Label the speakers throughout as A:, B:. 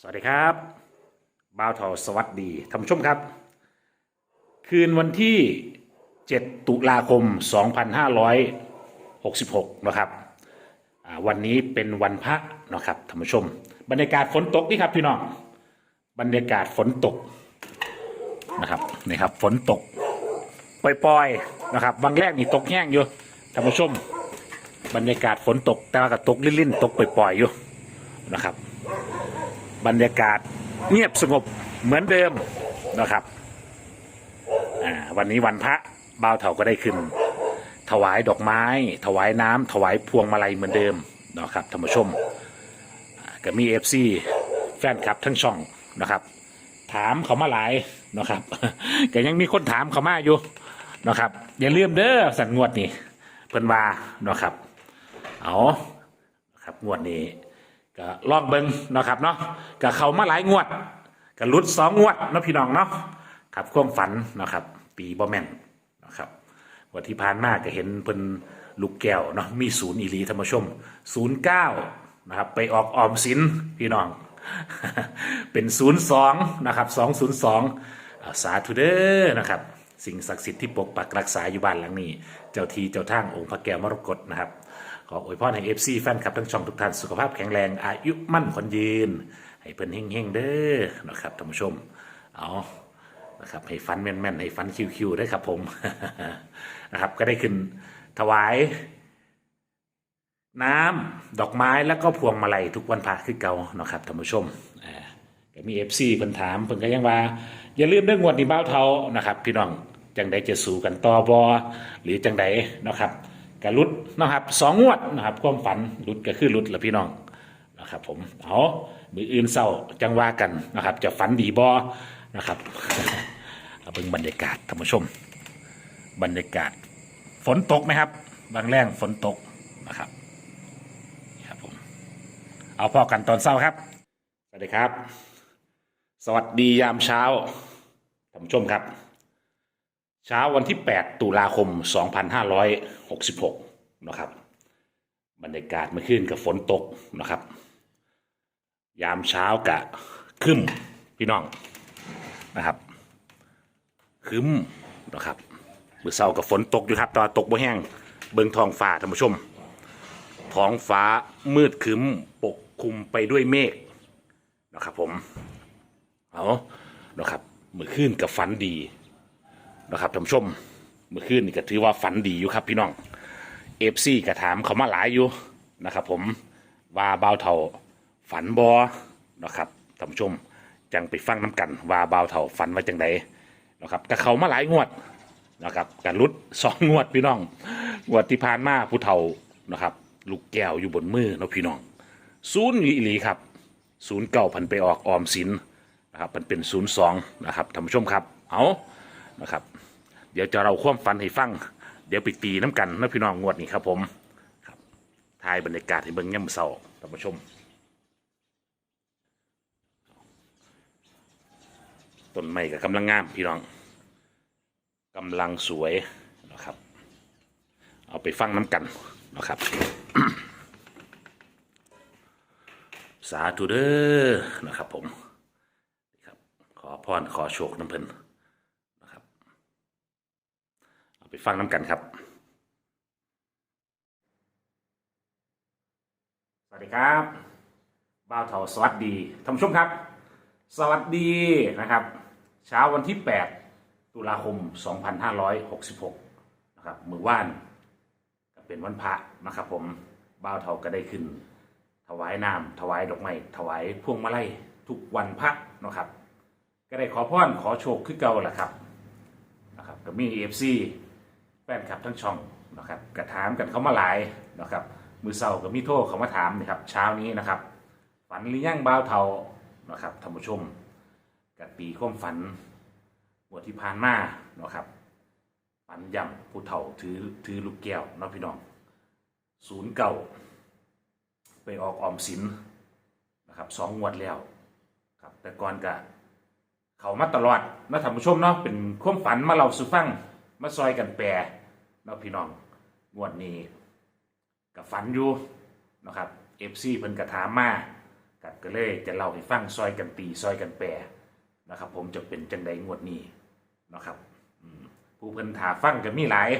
A: สวัสดีครับบ่าวทอสวัสดีท่านผู้ชมครับ คืนวันที่ 7 ตุลาคม 2566 นะครับวันนี้เป็นวันพระนะครับท่านผู้ชม บรรยากาศฝนตกนี่ครับพี่น้องบรรยากาศฝนตกนะครับนี่ครับฝนตกปล่อยๆนะครับบางแรกนี่ตกแห้งอยู่ท่านผู้ชม บรรยากาศฝนตกแต่ว่าก็ตกลิ่นๆตกปล่อยๆอยู่นะครับ บรรยากาศเงียบสงบเหมือนเดิมนะครับวันนี้วันพระบ่าวเถาก็ได้ขึ้น ถวายดอกไม้ ถวายน้ำถวายพวงมาลัยเหมือนเดิมนะครับท่านผู้ชมก็มีเอฟซีแฟนคลับทั้งช่องนะครับ ถามเขามาหลายนะครับก็ยังมีคนถามเขามาอยู่นะครับ อย่าลืมเด้อสันงวดนี่เพิ่นว่านะครับ เอาครับงวดนี้ ก็ลองเบิงนะครับเนาะก็เขามาหลายงวดก็ลุดสองงวดนะพี่น้องเนาะครับความฝันนะครับ ปีบ่แมนนะครับวันที่ผ่านมาก็เห็นเพิ่นลูกแก้วเนาะมีศูนย์อีหลีธรรมชมศูนย์เก้านะครับไปออกออมสินพี่น้อง เป็นศูนย์สองนะครับสองศูนย์สองสาธุเด้อนะครับ สิ่งศักดิ์สิทธิ์ที่ปกปักรักษาอยู่บ้านหลังนี้ เจ้าทีเจ้าทางองค์พระแก้วมรกตนะครับ ขออวยพรให้เอฟซีแฟนคลับทั้งช่องทุกท่านสุขภาพแข็งแรง อายุมั่นขวัญยืน ให้เพิ่นเฮงๆเด้อนะครับท่านผู้ชม เอานะครับให้ฟันแม่นๆให้ฟันคิวๆได้ครับผมนะครับก็ได้ขึ้นถวายน้ำดอกไม้แล้วก็พวงมาลัยทุกวันพระคือเก่านะครับท่านผู้ชมอ่าก็มีเอฟซีเพิ่นถามเพิ่นก็ยังว่า อย่าลืมเรื่องงวดนี้บ้าเทานะครับ พี่น้องจังใดจะสู่กันต่อบอหรือจังใดนะครับ กะลุดนะครับสองงวดนะครับความฝันลุดก็คือลุดละพี่น้องนะครับผมเอามืออื่นเศร้าจังว่ากันนะครับ จะฝันดีบอนะครับเอาเบิ่งบรรยากาศท่านผู้ชม บรรยากาศ ฝนตกไหมครับ บางแรงฝนตกนะครับครับผมเอาพอกันตอนเช้าครับสวัสดีครับ สวัสดียามเช้าท่านผู้ชมครับ เช้าวันที่ 8 ตุลาคม 2566 นะครับ บรรยากาศเมื่อคืนกับฝนตกนะครับ ยามเช้ากะคึมพี่น้องนะครับคึมนะครับมือเช้ากับฝนตกอยู่ครับตว่าตกบ่แห้งเบิงทองฟ้าท่านผู้ชม ท้องฟ้ามืดคึมปกคลุมไปด้วยเมฆนะครับผม เอานะครับเมื่อคืนกับฝันดี นะครับท่านผู้ชมเมื่อคืนนี่ก็ถือว่าฝันดีอยู่ครับพี่น้องเอฟซีก็ถามเขามาหลายอยู่นะครับ ผมว่าบาวเท่าฝันบอนะครับท่านผู้ชมจังไปฟังน้ำกันว่าบาวเท่าฝันว่าจังไดนะครับก็เขามาหลายงวดนะครับกันรุดสองงวดพี่น้องงวดที่ผ่านมาผู้เฒ่านะครับ ลูกแก้วอยู่บนมือเนาะพี่น้องศูนย์อยู่อีหลีครับศูนย์เก่าพันไปออกออมสินนะครับมันเป็นศูนย์สองนะครับท่านผู้ชมครับเอานะครับ เดี๋ยวจะเราความฟันให้ฟัง เดี๋ยวไปตีน้ำกันนะพี่น้องงวดนี้ครับผมครับทายบรรยากาศให้เบิ่งย่ำเศร้าท่านผู้ชม ต้นไม้ก็กำลังงามพี่น้องกำลังสวยนะครับ เอาไปฟังน้ำกันนะครับ สาธุเด้อนะครับผมครับขอพรขอโชคน้ำเพลินนะครับ เอาไป ฟังน้ำกันครับ สวัสดีครับบ่าวเถาสวัสดีท่านผู้ชมครับ สวัสดีนะครับ เช้าวันที่ 8 ตุลาคม 2566 นะครับมือว่านก็เป็นวันพระนะครับผมบ่าวเถาก็ได้ขึ้น ถวายน้ำถวายดอกไม้ถวายพวงมาลัยทุกวันพระนะครับ ก็ได้ขอพรขอโชคคือเก่าแหละครับนะครับก็มีเอฟซี แฟนคลับทั้งช่องนะครับกระถามกันเขามาหลายนะครับมือเศร้าก็มีโทษเขามาถามนะครับเช้านี้นะครับ ฝันหรือยังบ้าวเทานะครับท่านผู้ชมกับปีความฝันบวดที่ผ่านมานาะครับฝันย่ำผู้เฒ่าถือถือลูกแก้วนะพี่น้องศูนย์เก่าไปออกออมสินนะครับสองงวดแล้วครับแต่ก่อนก็เขามาตลอดนะท่านผู้ชมเนาะเป็นความฝันมาเราสู่ฟังมาซอยกันแปร นาะพี่น้องงวดนี้กับฝันอยู่นะครับเอฟซีเพิ่นกระถามมากับก็เลยจะเล่าให้ฟังซอยกันตีซอยกันแปรนะครับ ผมจะเป็นจังใดงวดนี้นะครับผู้เพิ่นถาฟังก็มีหลาย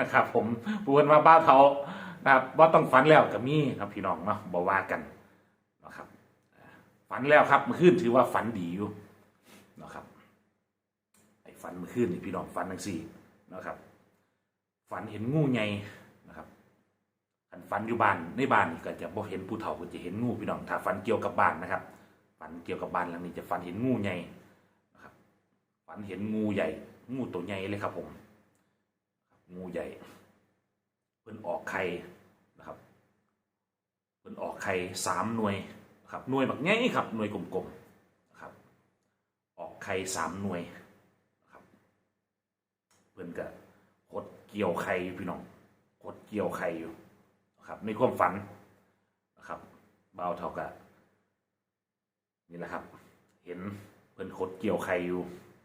A: นะครับ ผมผู้เพิ่นว่าบ้าเทานะครับว่าต้องฝันแล้วก็มีครับพี่น้องเนาะบ่ว่ากันนะครับฝันแล้วครับเมื่อคืนถือว่าฝันดีอยู่นะครับไอ้ฝันเมื่อคืนนี่พี่น้องฝันทั้งสี่นะครับ ฝันเห็นงูใหญ่นะครับอันฝันอยู่บ้านในบ้านนี่ก็จะบ่เห็นผู้เฒ่าก็จะเห็นงูพี่น้องถ้าฝันเกี่ยวกับบ้านนะครับ ฝันเกี่ยวกับบ้านหลังนี้จะฝันเห็นงูใหญ่นะครับ ฝันเห็นงูใหญ่ งูตัวใหญ่เลยครับ ผม งูใหญ่เพิ่นออกไข่นะครับเพิ่นออกไข่สามหน่วยนะครับหน่วยแบบง่ายครับหน่วยกลมๆนะครับ ออกไข่สามหน่วยนะครับเพิ่นก็ขด กี่ยวไข่อยู่พี่น้องขดเกี่ยวไข่อยู่นะครับในความฝันนะครับเบาเท่ากับนี่แหละครับ เห็นเพิ่นขดเกี่ยวไข่อยู่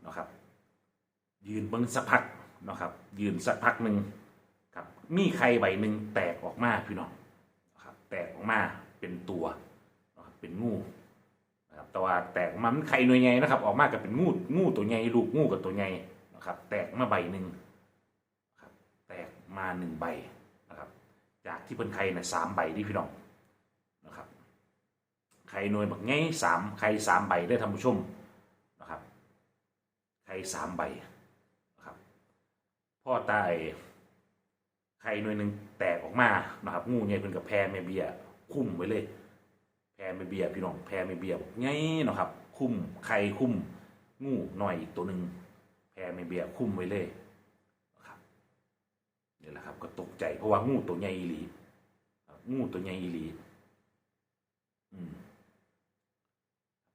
A: นะครับ ยืนเบิ้งสักพักนะครับ ยืนสักพักหนึ่งครับ มีไข่ใบหนึ่งแตกออกมาพี่น้องนะครับแตกออกมาเป็นตัวนะครับเป็นงูนะครับแต่ว่าแตกมันไข่หน่วยใหญ่นะครับ ออกมากับเป็นงูงูตัวใหญ่ลูกงูกับตัวใหญ่นะครับ แตกมาใบหนึ่ง มาหนึ่งใบนะครับ จากที่เป็นไข่เนี่ยสามใบที่พี่น้องนะครับไข่หน่วยแบบไงสามไข่สามใบได้ท่านผู้ชมนะครับไข่สามใบนะครับพ่อตายไข่หน่วยหนึ่งแตกออกมานะครับงูใหญ่เป็นกับแพรแม่เบียคุ้มไว้เลย แพรแม่เบียพี่น้องแพรแม่เบียบอกไงนะครับ คุ้มไข่คุ้มงูหน่อยอีกตัวหนึ่งแพรแม่เบียคุ้มไว้เลย นี่แหละครับ ก็ตกใจเพราะว่างูตัวใหญ่อีหลีงูตัวใหญ่อีหลี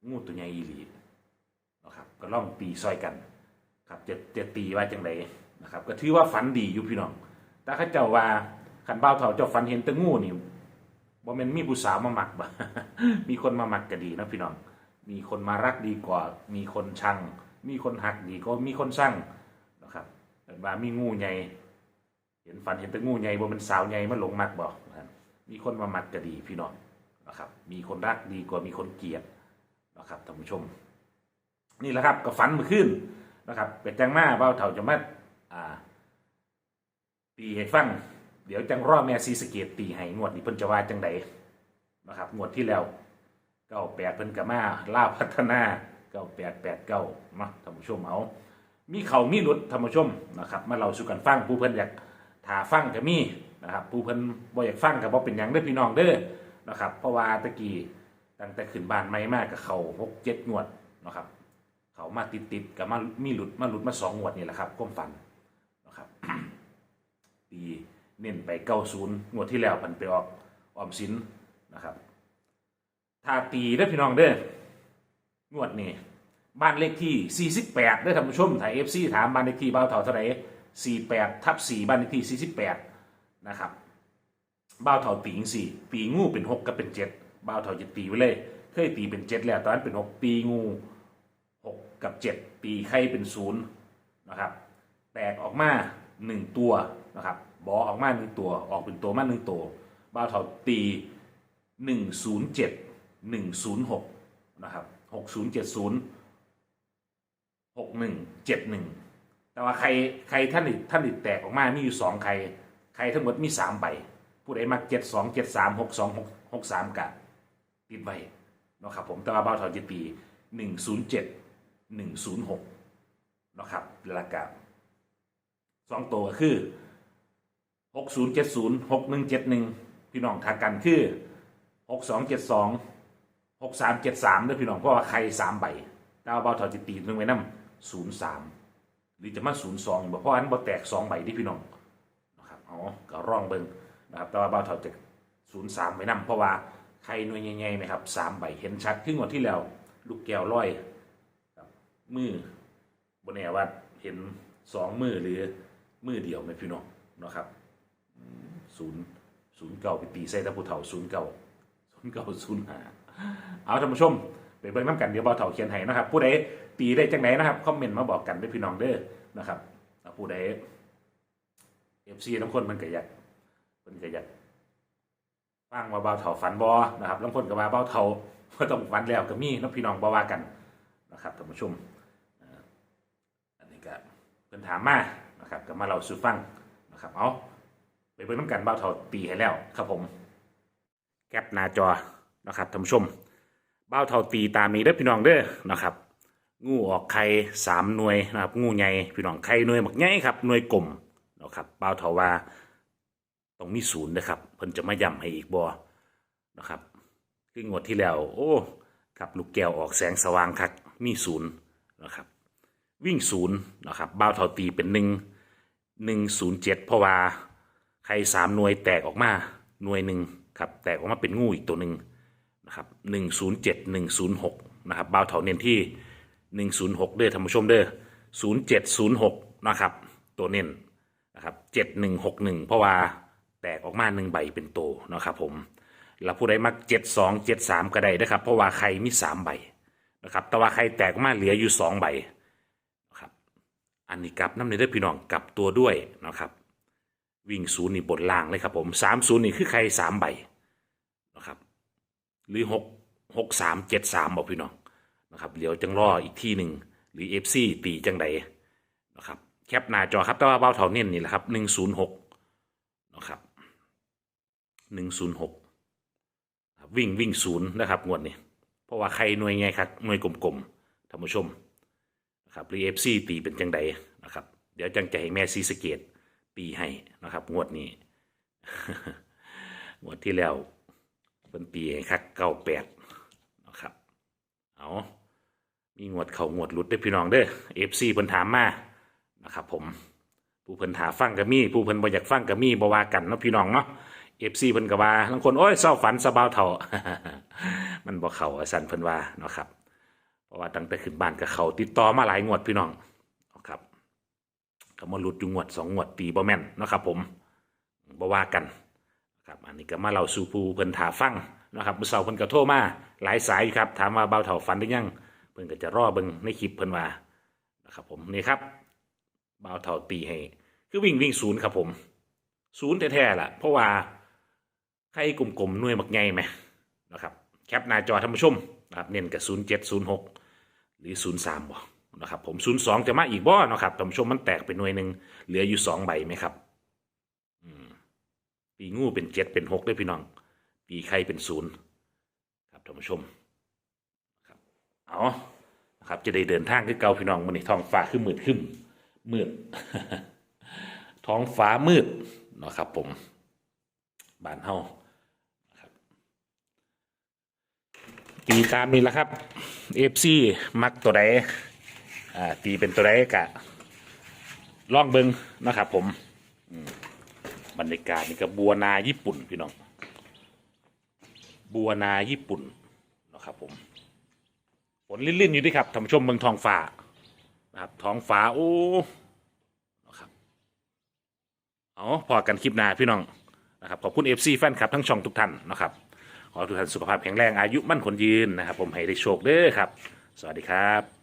A: งูตัวใหญ่อีหลีนะครับ ก็ล่องตีซอยกัน ครับจะจะตีว่าจังไดนะครับ ก็ถือว่าฝันดีอยู่พี่น้อง แต่ข้าเจ้าว่าขันเบ้าเถ่าเจ้าฝันเห็นแตะงูนี่บ่แม่นมีผู้สาวมาหมักบ่มีคนมาหมักก็ดีนะพี่น้อง มีคนมารักดีกว่า มีคนชัง มีคนหักดีก็มีคนสั่งนะครับแต่ว่ามีงูใหญ่ เห็นฝันเห็นแตะงูใหญ่บ่เป็นสาวใหญ่มาหลงมักบ่นะมีคนมาหมักก็ดีพี่น้องนะครับ มีคนรักดีกว่ามีคนเกลียดนะครับท่านผู้ชม นี่แหละครับก็ฝันเมื่อคืนนะครับเป็ดจังมาเบ้าเถ่าจะมาอ่าตีให้ฟัง เดี๋ยวจังรอแม่ซีสเกตตีให้งวดนี้เพิ่นจะว่าจังใดนะครับงวดที่แล้วเก้าแปดเพิ่นกับมาล่าวพัฒนาเก้าแปดแปดเก้ามาท่านผู้ชมเอา มีเขามีหลุดท่านผู้ชมนะครับ มาเราสู่กันฟังผู้เพิ่นอยาก ถาฟังก็มีนะครับผู้เพิ่นบ่อยากฟังก็บ่เป็นหยังเด้อพี่น้องเด้อนะครับ เพราะว่าตะกี้ตั้งแต่ขึ้นบ้านใหม่มากกับเขาหกเจ็ดงวดนะครับ เขามาติดติดๆกับมามีหลุดมาหลุดมาสองงวดนี่แหละครับความฝันนะครับ ปีเน้นไปเก้าศูนย์งวดที่แล้วพันไปออกออมสินนะครับ ถ้าตีได้อพี่น้องเด้องวดนี้บ้านเลขที่ 48ได้อท่านผู้ชมถ่ายเอฟซีถามบ้านเลขที่บ้าเท่าเท่าไหร่ 48ทับ4บ้านเลขที่ 48 นะครับบ้าวเถาตีงสี่ตีงูเป็น 6กับเป็น7บ้าวเถาจะตีไว้เลย เคยตีเป็น 7 แล้วตอนนั้นเป็น 6 ตีงู 6 กับ 7 ตีไข่เป็น0นะครับแตกออกมา 1 ตัวนะครับบอออกมา 1 ตัวออกเป็นตัวมา1ตัวบ้าวเถาตี 107 106นะครับ6070 6171 แต่ว่าใครใครท่านอีกท่านอีกแตกออกมา มีอยู่สองใครใครทั้งหมดมีสามใบผู้ใดมักเจ็ดสองเจ็ดสามหกสองหกหกสามกะติดไว้นะครับผมแต่ว่าเบ้าวเถาจะตีหนึ่งศูนย์เจ็ดหนึ่งศูนย์หกนะครับแล้วก็สองตัวก็คือหกศูนย์เจ็ดศูนย์หกหนึ่งเจ็ดหนึ่งพี่น้องทากันคือหกสองเจ็ดสองหกสามเจ็ดสามด้วยพี่น้องเพราะว่าใครสามใบแต่ว่าบ้าวเถาจะตีนึงไว้นั่ศูนย์สาม หรือจะมาศูนย์สองเพราะอันบ่แตกสองใบที่พี่น้องนะครับอ๋อก็ร่องเบิงนะครับแต่ว่าเบาเท่าจะศูนย์สามไปนำเพราะว่าใครหน่วยใหญ่ๆไหมครับสามใบเห็นชัดขึ้นกว่าที่แล้วลูกแก้วร้อยมือบนแนว่าเห็นสองมือหรือมือเดียวไหมพี่น้องนะครับศูนย์ศูนย์เก่าไปตีใส่ตะปูเถาศูนย์เก่าศูนย์เก่าศูนย์หาเอาท่านผู้ชม เบิ่งน้ำกันเดี๋ยวเบาเถาเขียนให้นะครับ ผู้ใดตีได้จังไหนนะครับคอมเมนต์มาบอกกันด้วยพี่น้องเด้อนะครับเอาผู้ใดเอฟซีทั้งคนมันก็อยากมันก็อยากฟังว่าเบาเถาฝันบอนะครับทั้งคนกับว่าเบาเถาว่าต้องฝันแล้วก็มีน้องพี่น้องบ่ว่ากันนะครับท่านผู้ชมอันนี้ก็เพิ่นถามมานะครับก็มาเล่าสู่ฟังนะครับเอาไปเบิ่งน้ำกันบ่าวเท่าตีให้แล้วครับผมแคปหน้าจอนะครับท่านผู้ชม บ่าวเท่าตีตามนี้เด้อพี่น้องเด้อนะครับ งูออกไข่สามหน่วยนะครับ งูใหญ่พี่น้องไข่หน่วยบักใหญ่ครับหน่วยกลมนะครับบ่าวเท่าว่าต้องมีศูนย์นะครับเพิ่นจะมาย้ำให้อีกบ่นะครับคืองวดที่แล้ว โอ้ครับลูกแก้วออกแสงสว่างคักมีศูนย์นะครับ วิ่งศูนย์นะครับบ่าวเท่าตีเป็นหนึ่งหนึ่งศูนย์เจ็ดเพราะว่าไข่สามหน่วยแตกออกมาหน่วยหนึ่งครับแตกออกมาเป็นงูอีกตัวหนึ่ง นะครับหนึ่งศูนย์เจ็ดหนึ่งศูนย์หกนะครับบ่าวเท่าเน้นที่หนึ่งศูนย์หกเด้อท่านผู้ชมเด้อศูนย์เจ็ดศูนย์หกนะครับ ตัวเน้นนะครับเจ็ดหนึ่งหกหนึ่งเพราะว่าแตกออกมาหนึ่งใบเป็นโตนะครับผมแล้วผู้ใดมักเจ็ดสองเจ็ดสามก็ได้นะครับ เพราะว่าใครมีสามใบนะครับ แต่ว่าใครแตกออกมาเหลืออยู่สองใบนะครับ อันนี้กลับน้ำในเด้อพี่น้องกลับตัวด้วยนะครับ วิ่งศูนย์นี่บนล่างเลยครับผมสามศูนย์นี่คือใครสามใบนะครับ หรือหกหกสามเจ็ดสามบอกพี่น้องนะครับเดี๋ยวจังรออีกที่หนึ่งหรือ FC ตีจังใดนะครับแคปหน้าจอครับแต่ว่าเบ้าเท่าเน้นนี่แหละครับหนึ่งศูนย์หกนะครับหนึ่งศูนย์หกวิ่งวิ่งศูนย์นะครับงวดนี้เพราะว่าใครหน่วยไงครับหน่วยกลมๆท่านผู้ชมนะครับหรือ FC ตีเป็นจังใดนะครับ เดี๋ยวจังจให้แม่ซีสเกตตีให้นะครับ งวดนี้ งวดที่แล้ว เป็นตีให้คักเก้าแปดนะครับ เอามีงวดเขางวดหลุดได้พี่น้องเด้อเอฟซีเพิ่นถามมานะครับ ผมผู้เพิ่นถาฟังก็มีผู้เพิ่นบ่อยากฟังก็มีบ่ว่ากันเนาะพี่น้องเนาะเอฟซีเพิ่นก็ว่าบางคนโอ้ยเศร้าฝันสบาวเถ่ามันบ่เข่าสั่นเพิ่นว่าเนาะครับ เพราะว่าตั้งแต่ขึ้นบ้านกับเขาติดต่อมาหลายงวดพี่น้องนะครับก็มาหลุดอยู่งวดสองงวดตีบ่แม่นนะครับ ผมบ่ว่ากัน ครับอันนี้ก็มาเล่าสู่ผู้เพิ่นถาฟังนะครับเมื่อเช้าเพิ่นก็โทรมาหลายสายอยู่ครับถามว่าเบาเถ่าฝันหรือยังเพิ่นก็จะรอเบิ่งในคลิปเพิ่นว่านะครับผมนี่ครับเบาเถ่าตีให้คือวิ่งวิ่งศูนย์ครับผมศูนย์แท้ๆล่ะ เพราะว่าใครกลุ่มๆหน่วยบักใหญ่ไหมนะครับแคปหน้าจอท่านผู้ชมนะครับเน้นกับศูนย์เจ็ดศูนย์หกหรือศูนย์สามบ่นะครับผมศูนย์สองจะมาอีกบ่เนาะครับท่านผู้ชมมันแตกเป็นหน่วยหนึ่งเหลืออยู่สองใบไหมครับ ปีงูเป็นเจ็ดเป็นหกด้วยพี่น้อง ปีไข่เป็นศูนย์ครับท่านผู้ชมครับเอานะครับจะได้เดินทางคือเก่าพี่น้องมันนี่ท้องฟ้าคือมืดขึ้นมืดท้องฟ้ามืดนะครับผมบานเฮาครับตีตามนี้แหละครับเอฟซีมักตัวใดอ่าตีเป็นตัวใดกะล่องเบิงนะครับผม บรรยากาศนี่ก็บัวนาญี่ปุ่นพี่น้อง บัวนาญี่ปุ่นนะครับผมฝนลิ่นๆอยู่ด้วยครับท่านผู้ชมเมืองทองฟ้านะครับท้องฟ้าโอ้นะครับเอาพอกันคลิปหน้าพี่น้องนะครับขอบคุณเอฟซีแฟนคลับทั้งช่องทุกท่านนะครับขอทุกท่านสุขภาพแข็งแรงอายุมั่นขนยืนนะครับ ผมให้ได้โชคเด้อครับ สวัสดีครับ